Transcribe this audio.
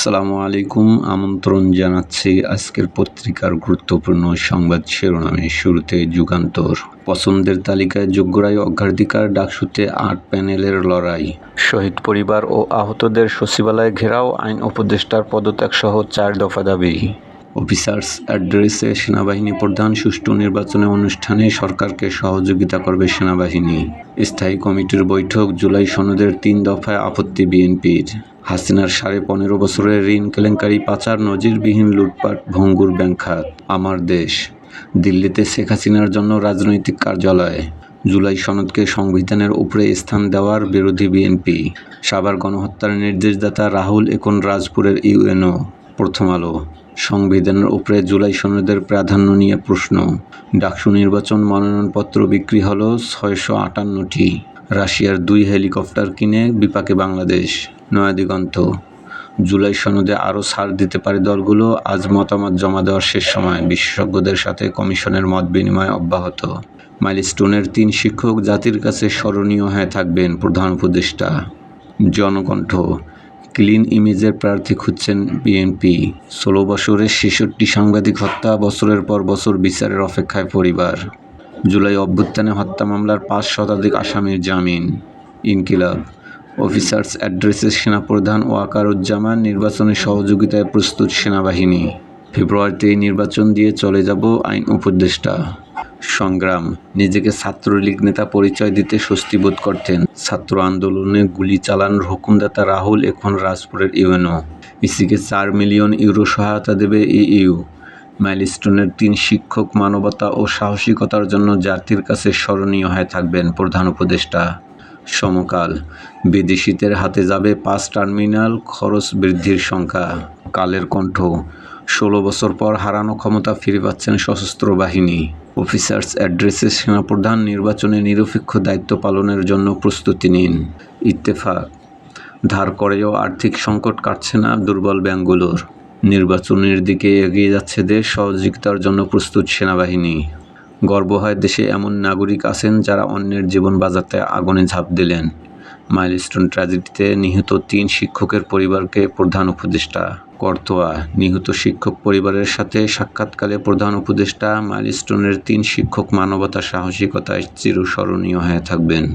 আসসালামু আলাইকুম। আমন্ত্রণ জানাচ্ছি আজকের পত্রিকার গুরুত্বপূর্ণ সংবাদ শিরোনামে। শুরুতে যুগান্তর। পছন্দের তালিকায় যোগ্যরাই অগ্রাধিকার ডাকসুতে আট প্যানেলের লড়াই। শহীদ পরিবার ও আহতদের সচিবালয় ঘেরাও, আইন উপদেষ্টার পদত্যাগ সহ চার দফা দাবি। অফিসার্স অ্যাড্রেসে সেনাবাহিনী প্রধান সুষ্ঠু নির্বাচনে অনুষ্ঠানে সরকারকে সহযোগিতা করবে সেনাবাহিনী। স্থায়ী কমিটির বৈঠক জুলাই সনদের তিন দফায় আপত্তি বিএনপির। হাসিনার সাড়ে পনেরো বছরের ঋণ কেলেঙ্কারি পাচার নজিরবিহীন লুটপাট, ভঙ্গুর ব্যাংক খাত আমার দেশ, দিল্লিতে শেখ হাসিনার জন্য রাজনৈতিক কার্যালয়। জুলাই সনদকে সংবিধানের উপরে স্থান দেওয়ার বিরোধী বিএনপি। সাভার গণহত্যার নির্দেশদাতা রাহুল এখন রাজপুরের ইউএনও। প্রথম আলো। সংবিধানের উপরে জুলাই সনদের প্রাধান্য নিয়ে প্রশ্ন। ডাকসু নির্বাচন মনোনয়নপত্র বিক্রি হলো ছয়শো আটান্নটি। রাশিয়ার দুই হেলিকপ্টার কিনে বিপাকে বাংলাদেশ। নয়াদিগন্ত জুলাই সনদে আরও ছাড় দিতে পারে দলগুলো, আজ মতামত জমা দেওয়ার শেষ সময়, বিশেষজ্ঞদের সাথে কমিশনের মত বিনিময় অব্যাহত। মাইলস্টোনের তিন শিক্ষক জাতির কাছে স্মরণীয় হয়ে থাকবেন প্রধান উপদেষ্টা। জনকণ্ঠ। ক্লিন ইমেজের প্রার্থী খুঁজছেন বিএনপি। ষোলো বছরের ছেষট্টি সাংবাদিক হত্যা, বছরের পর বছর বিচারের অপেক্ষায় পরিবার। জুলাই অভ্যুত্থানে হত্যা মামলার পাঁচ শতাধিক আসামির জামিন। ইনকিলাব। অফিসার্স অ্যাড্রেসের সেনাপ্রধান ওয়াকারুজ্জামান নির্বাচনে সহযোগিতায় প্রস্তুত সেনাবাহিনী। ফেব্রুয়ারিতে এই নির্বাচন দিয়ে চলে যাব আইন উপদেষ্টা। সংগ্রাম। নিজেকে ছাত্রলীগ নেতা পরিচয় দিতে স্বস্তি বোধ করতেন। ছাত্র আন্দোলনে গুলি চালানোর হুকুমদাতা রাহুল, এখন রাজপুরের ইউএনও। ইসিকে চার মিলিয়ন ইউরো সহায়তা দেবে ইইউ। মাইলস্টোনের তিন শিক্ষক মানবতা ও সাহসিকতার জন্য জাতির কাছে স্মরণীয় হয়ে থাকবেন প্রধান উপদেষ্টা। সমকাল, বিদেশিদের হাতে যাবে পাঁচ টার্মিনাল, খরচ বৃদ্ধির সংখ্যা। কালের কণ্ঠ, ষোলো বছর পর হারানো ক্ষমতা ফিরে পাচ্ছেন সশস্ত্র বাহিনী। অফিসার্স অ্যাড্রেসে সেনাপ্রধান নির্বাচনে নিরপেক্ষ দায়িত্ব পালনের জন্য প্রস্তুতি নিন। ইত্তেফাক, ধার করেও আর্থিক সংকট কাটছে না দুর্বল ব্যাংকগুলোর নির্বাচনের দিকে এগিয়ে যাচ্ছে দেশ, সহযোগিতার জন্য প্রস্তুত সেনাবাহিনী। গর্ব হয় দেশে এমন নাগরিক আছেন যারা অন্যের জীবন বাঁচাতে আগুনে ঝাঁপ দিলেন। মাইলস্টোন ট্র্যাজেডিতে নিহত তিন শিক্ষকের পরিবারকে প্রধান উপদেষ্টা করতোয়া। নিহত শিক্ষক পরিবারের সাথে সাক্ষাৎকালে প্রধান উপদেষ্টা মাইলস্টোনের তিন শিক্ষক মানবতা, সাহসিকতায় চিরস্মরণীয় হয়ে থাকবেন।